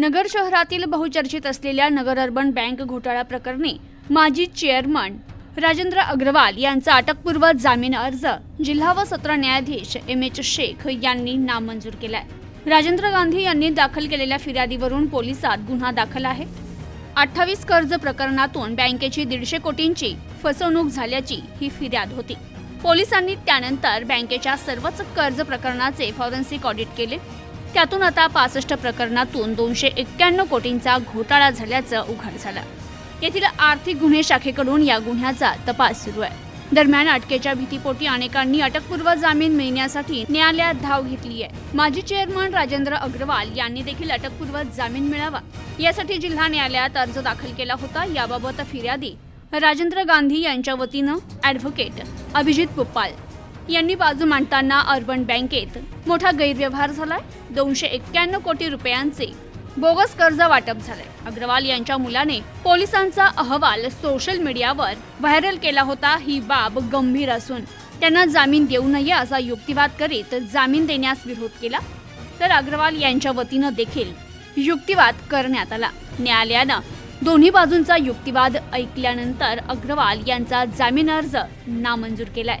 नगर शहरातील बहुचर्चित असलेल्या नगर अर्बन बँक घोटाळा प्रकरणी माजी चेअरमन राजेंद्र अग्रवाल यांचा अटकपूर्व जामीन अर्ज जिल्हा व सत्र न्यायाधीश एम एच शेख यांनी नामंजूर केलाय. राजेंद्र गांधी यांनी दाखल केलेल्या फिर्यादीवरून पोलिसात गुन्हा दाखल आहे. अठ्ठावीस कर्ज प्रकरणातून बँकेची दीडशे कोटींची फसवणूक झाल्याची ही फिर्याद होती. पोलिसांनी त्यानंतर बँकेच्या सर्वच कर्ज प्रकरणाचे फॉरेन्सिक ऑडिट केले. त्यातून आता पासष्ट प्रकरणातून दोनशे एक्क्याण्णव कोटींचा घोटाळा झाल्याचं उघड झालं. येथील आर्थिक गुन्हे शाखेकडून या गुन्ह्याचा तपास सुरू आहे. दरम्यान अटकेच्या भीतीपोटी अनेकांनी अटकपूर्व जामीन मिळण्यासाठी न्यायालयात धाव घेतली आहे. माजी चेअरमन राजेंद्र अग्रवाल यांनी देखील अटकपूर्व जामीन मिळावा. यासाठी जिल्हा न्यायालयात अर्ज दाखल केला होता. याबाबत फिर्यादी राजेंद्र गांधी यांच्या वतीनं ॲडव्होकेट अभिजित पुप्पाल यांनी बाजू मांडताना अर्बन बँकेत मोठा गैरव्यवहार झालाय. दोनशे एक्क्याण्णव कोटी रुपयांचे बोगस कर्ज वाटप झालंय. अग्रवाल यांच्या मुलाने पोलिसांचा अहवाल सोशल मीडियावर व्हायरल केला होता. ही बाब गंभीर असून त्यांना जामीन देऊ नये असा युक्तिवाद करीत जामीन देण्यास विरोध केला. तर अग्रवाल यांच्या वतीनं देखील युक्तिवाद करण्यात आला. न्यायालयानं दोन्ही बाजूंचा युक्तिवाद ऐकल्यानंतर अग्रवाल यांचा जामीन अर्ज नामंजूर केलाय.